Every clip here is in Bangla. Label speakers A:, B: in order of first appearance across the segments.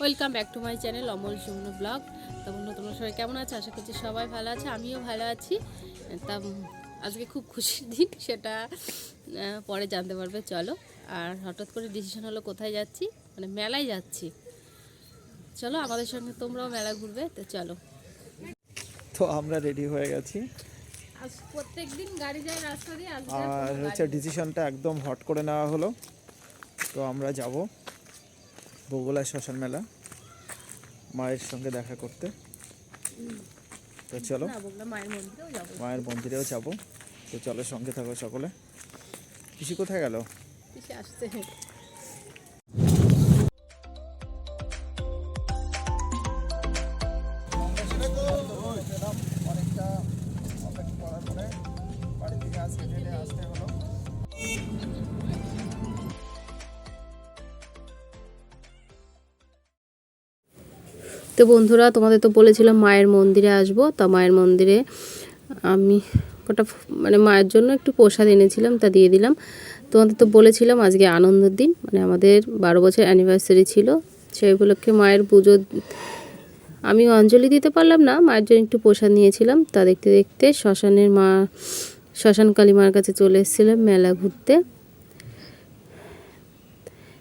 A: Welcome back to my channel Amal Sumanu blog তো বন্ধু তোমরা সবাই কেমন আছো? আশা করছি সবাই ভালো আছে আমিও ভালো আছি। তা আজকে খুব খুশির দিন সেটা পরে জানতে পারবে চলো। আর হঠাৎ করে ডিসিশন হলো কোথায় যাচ্ছি? মানে মেলায় যাচ্ছি। চলো আমাদের সঙ্গে তোমরাও মেলা ঘুরবে তো চলো।
B: তো আমরা রেডি হয়ে গেছি।
A: আজ প্রত্যেক দিন গাড়ি যায় রাস্তা দিয়ে
B: আর হচ্ছে ডিসিশনটা একদম হট করে নেওয়া হলো। তো আমরা যাব। বগুলা শ্মশান মেলা মায়ের সঙ্গে দেখা করতে। তো চলো
A: মায়ের মন্দিরেও যাব।
B: মায়ের মন্দিরেও যাব। তো চলো সঙ্গে থাকো সকলে। পিসি কোথায় গেল?
A: কিসে তো বন্ধুরা, তোমাদের তো বলেছিলাম মায়ের মন্দিরে আসব। তা মায়ের মন্দিরে আমি ওটা মানে মায়ের জন্য একটু প্রসাদ এনেছিলাম, তা দিয়ে দিলাম। তোমাদের তো বলেছিলাম আজকে আনন্দের দিন মানে আমাদের বারো বছর অ্যানিভার্সারি ছিল, সেই উপলক্ষে মায়ের পুজো আমি অঞ্জলি দিতে পারলাম না, মায়ের জন্য একটু প্রসাদ নিয়েছিলাম। তা দেখতে দেখতে শ্মশানের মা, শ্মশান কালী মার কাছে চলে এসেছিলাম মেলা ঘুরতে।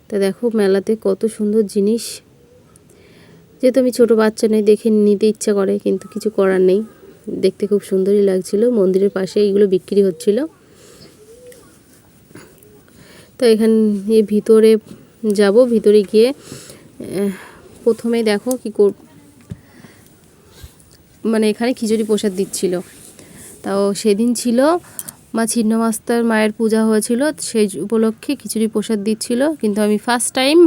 A: তা দেখো মেলাতে কত সুন্দর জিনিস। যেহেতু আমি ছোটো বাচ্চা নেই দেখে নিতে ইচ্ছা করে, কিন্তু কিছু করার নেই। দেখতে খুব সুন্দরই লাগছিল, মন্দিরের পাশে এইগুলো বিক্রি হচ্ছিল। তো এখানে ভিতরে যাব, ভিতরে গিয়ে প্রথমে দেখো কি কর মানে এখানে খিচুড়ি প্রসাদ দিচ্ছিল। তাও সেদিন ছিল, মা ছিন্নমাস্তার মায়ের পূজা হয়েছিল, সেই উপলক্ষে খিচুড়ি প্রসাদ দিচ্ছিল। কিন্তু আমি ফার্স্ট টাইম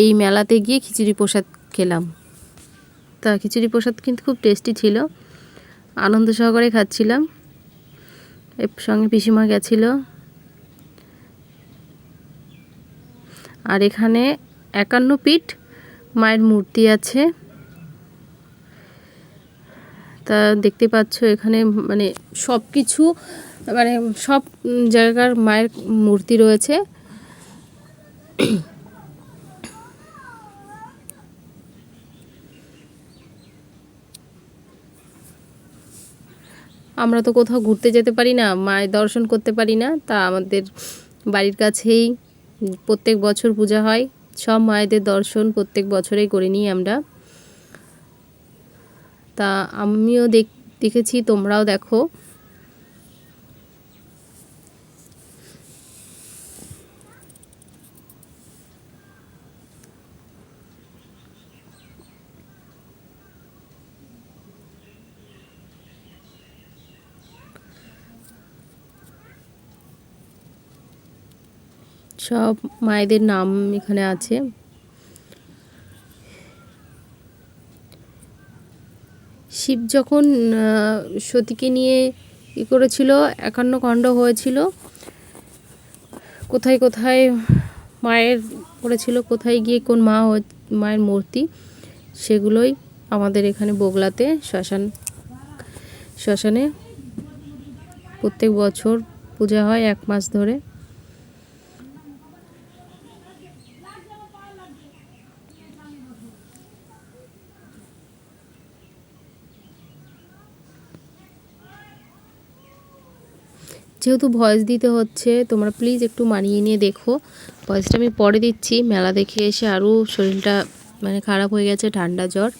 A: এই মেলাতে গিয়ে খিচুড়ি প্রসাদ খেলাম। তা খিচুড়ি প্রসাদ কিন্তু খুব টেস্টি ছিল। আনন্দ সহকারে খাচ্ছিলাম। এর সঙ্গে পিসিমা গেছিল। আর এখানে একান্ন পিঠ মায়ের মূর্তি আছে। তা দেখতে পাচ্ছ এখানে মানে সব কিছু মানে সব জায়গার মায়ের মূর্তি রয়েছে। আমরা তো কোথাও ঘুরতে যেতে পারি না, মায়ের দর্শন করতে পারি না, তা আমাদের বাড়ির কাছেই প্রত্যেক বছর পূজা হয়। সব মায়েদের দর্শন প্রত্যেক বছরেই করে নিই আমরা। তা আমিও দেখ, দেখেছি, তোমরাও দেখো। সব মায়েদের নাম এখানে আছে। শিব যখন সতীকে নিয়ে ই করেছিল, একান্ন খণ্ড হয়েছিল, কোথায় কোথায় মায়ের করেছিল কোথায় গিয়ে কোন মা মায়ের মূর্তি, সেগুলোই আমাদের এখানে বগলাতে শ্মশান, শ্মশানে প্রত্যেক বছর পূজা হয় এক মাস ধরে। যেহেতু ভয়েস দিতে হচ্ছে, তোমরা প্লিজ একটু মানিয়ে নিয়ে দেখো। ভয়েসটা আমি পরে দিচ্ছি, মেলা দেখে এসে আরও শরীরটা মানে খারাপ হয়ে গেছে, ঠান্ডা জ্বর।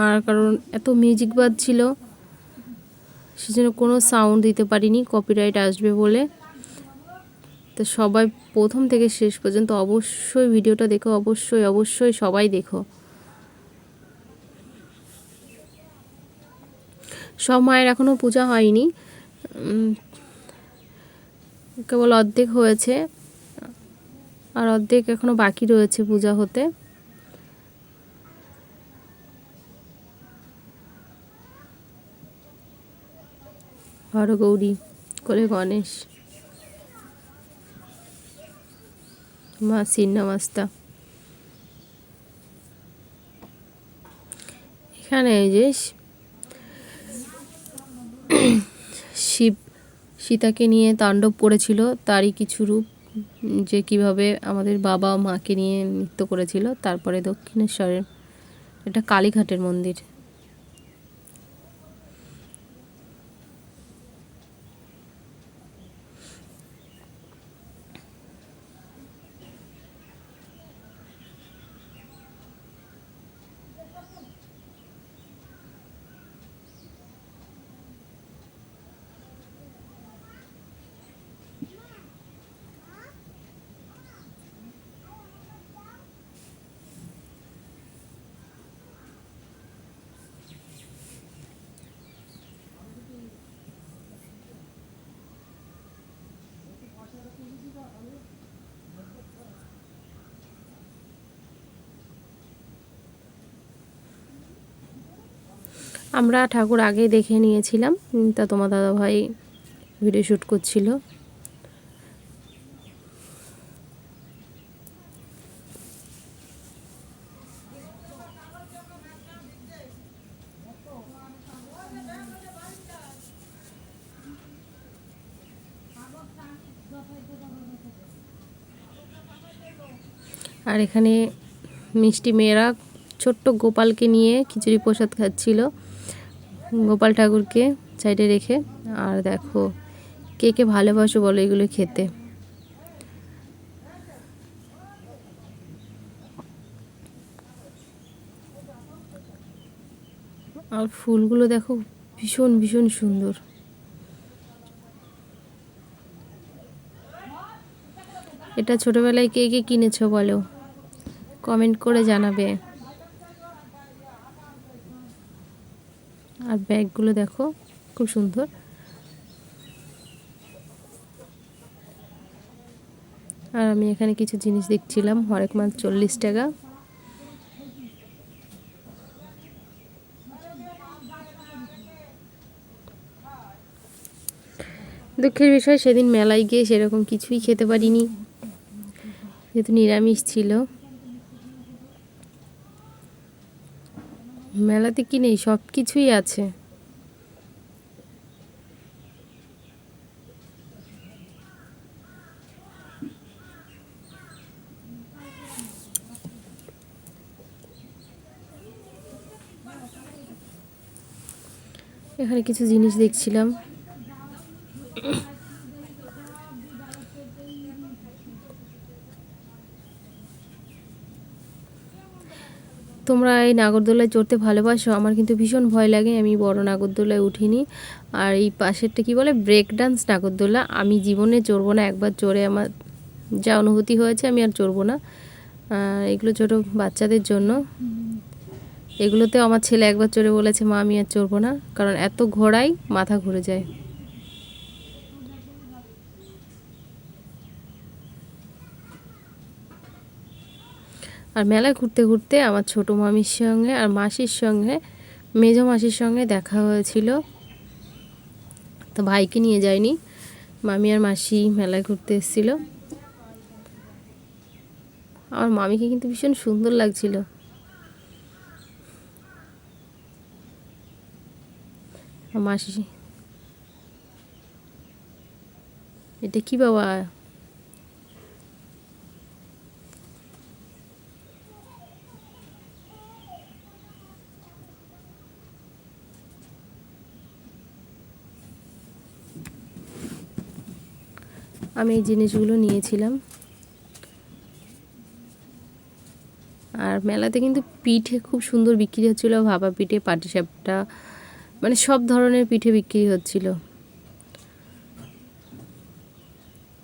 A: আর কারণ এত মিউজিক বাজছিল, সেজন্য কোনো সাউন্ড দিতে পারিনি কপিরাইট আসবে বলে। তো সবাই প্রথম থেকে শেষ পর্যন্ত অবশ্যই ভিডিওটা দেখো, অবশ্যই অবশ্যই সবাই দেখো। সব মায়ের এখনও পূজা হয়নি। কেবল অর্ধেক হয়েছে। আর অর্ধেক এখনও বাকি রয়েছে পূজা হতে। হরগৌরী করে গণেশ। মা ছিন্নমাস্তা এখানে এই যে শিব সীতাকে নিয়ে তাণ্ডব করেছিল, তারই কিছু রূপ যে কীভাবে আমাদের বাবা মাকে নিয়ে নৃত্য করেছিল, তারপরে দক্ষিণেশ্বরের, এটা কালীঘাটের মন্দির। আমরা ঠাকুর আগে দেখে নিয়েছিলাম। তা তোমার দাদা ভাই ভিডিও শ্যুট করছিল। আর এখানে মিষ্টি মেয়েরা ছোট্ট গোপালকে নিয়ে খিচুড়ি প্রসাদ খাচ্ছিল। গোপাল ঠাকুরকে সাইডে রেখে, আর দেখো কে কে ভালোবাসো বলো এগুলো খেতে। আর ফুলগুলো দেখো ভীষণ ভীষণ সুন্দর। এটা ছোটবেলায় কে কে কিনেছো বলো? কমেন্ট করে জানাবে আর ব্যাগগুলো দেখো, খুব সুন্দর। আর আমি এখানে কিছু জিনিস দেখছিলাম, হরেক মাল চল্লিশ টাকা। দুঃখের বিষয়, সেদিন মেলায় গিয়ে সেরকম কিছুই খেতে পারিনি। যেহেতু নিরামিষ ছিল। মেলাতে কি নেই? সব কিছুই আছে। এখানে কিছু জিনিস দেখছিলাম। তোমরা এই নাগরদোলায় চড়তে ভালোবাসো, আমার কিন্তু ভীষণ ভয় লাগে, আমি বড় নাগরদোলায় উঠিনি। আর এই পাশেরটা কি বলে ব্রেক ডান্স নাগরদোলা, আমি জীবনে চড়বো না, একবার চড়ে আমার যা অনুভূতি হয়েছে আমি আর চড়বো না। এগুলো ছোটো বাচ্চাদের জন্য। এগুলোতে আমার ছেলে একবার চড়ে বলেছে, মা, আমি আর চড়বো না। কারণ এত ঘোড়াই মাথা ঘুরে যায়। আর মেলায় ঘুরতে ঘুরতে আমার ছোটো মামির সঙ্গে আর মাসির সঙ্গে, মেজ মাসির সঙ্গে দেখা হয়েছিল। তো ভাইকে নিয়ে যায়নি মামি আর মাসি মেলায় ঘুরতে এসেছিল। আমার মামিকে কিন্তু ভীষণ সুন্দর লাগছিল আর মাসি। এটা কি বাবা? আমি এই জিনিসগুলো নিয়েছিলাম। আর মেলাতে কিন্তু পিঠে খুব সুন্দর বিক্রি হচ্ছিল। ভাপা পিঠে, পাটিসাপটা মানে সব ধরনের পিঠে বিক্রি হচ্ছিল।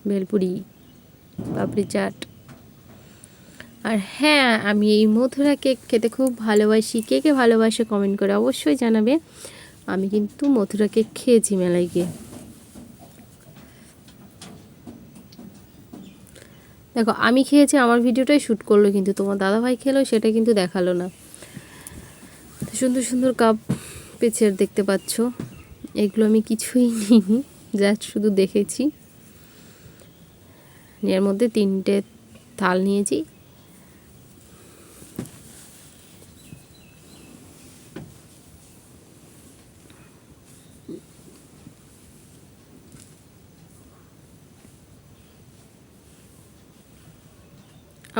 A: বেলপুরি, পাপড়ি চাট। আর হ্যাঁ আমি এই মথুরা কেক খেতে খুব ভালোবাসি। কে কে ভালোবাসে কমেন্ট করে অবশ্যই জানাবে। আমি কিন্তু মথুরা কেক খেয়েছি মেলায় গিয়ে। দেখো, আমি খেয়েছি, আমার ভিডিওটাই শ্যুট করল, কিন্তু তোমার দাদাভাই খেলো, সেটা কিন্তু দেখাল না। সুন্দর সুন্দর কাপ পেচের দেখতে পাচ্ছ, এগুলো আমি কিছুই নিইনি, জাস্ট শুধু দেখেছি। এর মধ্যে তিনটে থাল নিয়েছি।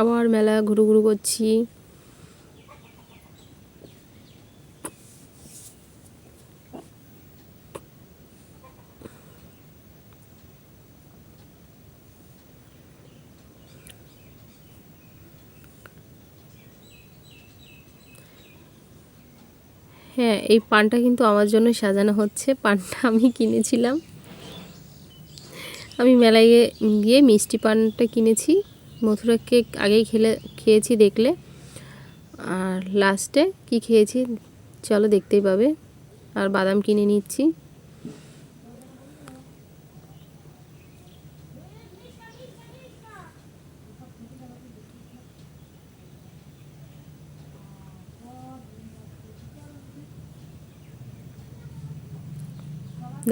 A: আবার মেলা ঘুরু ঘুরু করছি। হ্যাঁ এই পানটা কিন্তু আমার জন্য সাজানো হচ্ছে। পানটা আমি কিনেছিলাম। আমি মেলায় গিয়ে- মিষ্টি পানটা কিনেছি। মথুরা কেক আগেই খেলে, খেয়েছি দেখলে। আর লাস্টে কি খেয়েছি? চলো দেখতেই পাবে। আর বাদাম কিনে নিচ্ছি।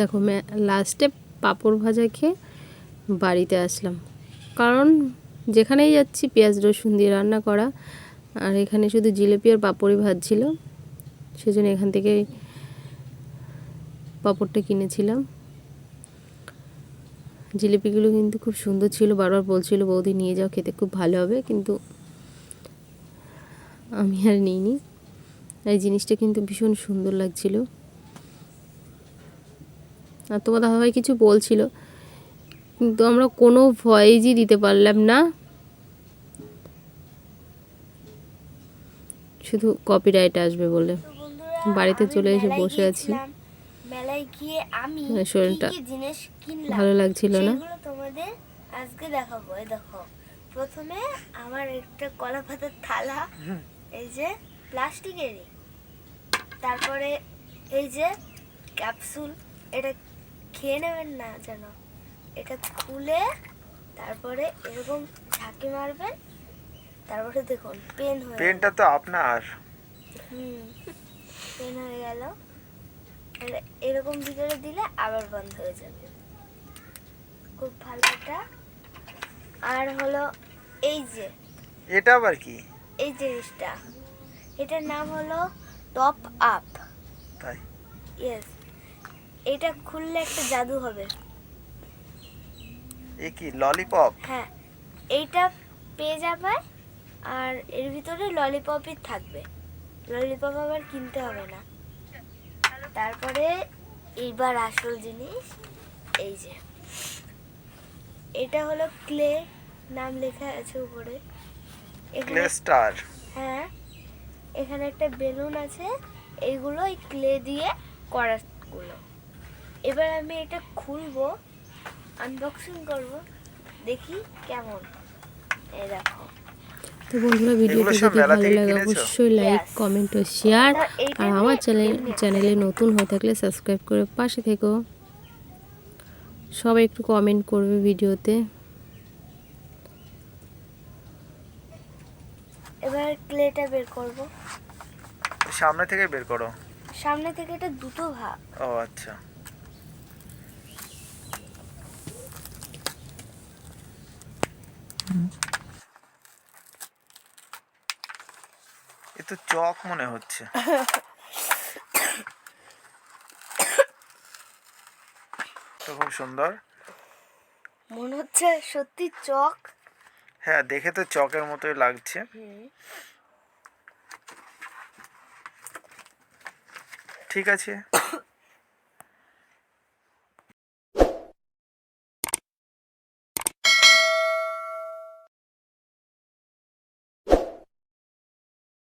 A: দেখো লাস্টে পাঁপড় ভাজা খেয়ে বাড়িতে আসলাম। কারণ যেখানেই যাচ্ছি, পেঁয়াজ, রসুন দিয়ে রান্না করা, আর এখানে শুধু জিলিপি আর পাঁপড়ই ভাজছিল সেজন্য এখান থেকে পাঁপড়টা কিনেছিলাম। জিলিপিগুলো কিন্তু খুব সুন্দর ছিল, বারবার বলছিল, বৌদি, নিয়ে যাও, খেতে খুব ভালো হবে। কিন্তু আমি আর নিইনি। এই জিনিসটা কিন্তু ভীষণ সুন্দর লাগছিল। আর তোমার দাদাভাই কিছু বলছিল কিন্তু আমরা কোনো ভয়েজই দিতে পারলাম না। শুধু কপিরাইট আসবে বলে। বাড়িতে চলে এসে বসে আছি।
C: মেলায় গিয়ে আমি
A: হ্যাঁ, শরীরটা
C: জিনিস কিনলাম
A: ভালো লাগছিল না?
C: তোমাদের আজকে দেখাবো। এই দেখো প্রথমে আমার একটা কলা পাতার থালা এই যে প্লাস্টিকেরই তারপরে এই যে ক্যাপসুল এটা খেয়ে নেবেন না যেন। এটা খুলে তারপরে এরকম ঝাঁকি মারবেন তারপরে দেখুন পেন হয়ে।
B: পেনটা তো আপনার।
C: হুম পেন হয়ে গেল। এরকম ভিতরে দিলে আবার বন্ধ হয়ে যাবে। খুব ভালো এটা। আর হলো এই যে।
B: এটা আবার কি?
C: এই জিনিসটা। এটার নাম হলো টপ আপ।
B: তাই।
C: ইয়েস। এটা খুললে একটা জাদু হবে।
B: এ কি ললিপপ
C: হ্যাঁ এইটা পেয়ে যাবে আর এর ভিতরে ললিপপই থাকবে। ললিপপ আবার কিনতে হবে না। তারপরে এইবার আসল জিনিস এই যে। এটা হলো ক্লে নাম লেখা আছে উপরে।
B: ক্লে
C: এখানে
B: স্টার
C: হ্যাঁ এখানে একটা বেলুন আছে। এইগুলো এই ক্লে দিয়ে করাগুলো এবার আমি এটা খুলবো আনবক্সিং করব দেখি কেমন। এই দেখো।
A: তো বন্ধুরা ভিডিওটা যদি ভালো লাগে অবশ্যই লাইক কমেন্ট ও শেয়ার আর আমার চ্যানেল চ্যানেলে নতুন হয়ে থাকলে সাবস্ক্রাইব করে পাশে থেকো। সবাই একটু কমেন্ট করবে ভিডিওতে।
C: এবার ক্লেটা বের করব।
B: সামনে থেকে বের করো।
C: সামনে থেকে এটা দুটো ভাগ।
B: ও আচ্ছা। এ তো চক মনে হচ্ছে। তো খুব সুন্দর।
C: মনে হচ্ছে সত্যি চক।
B: হ্যাঁ দেখে তো চকের মতোই লাগছে। ঠিক আছে।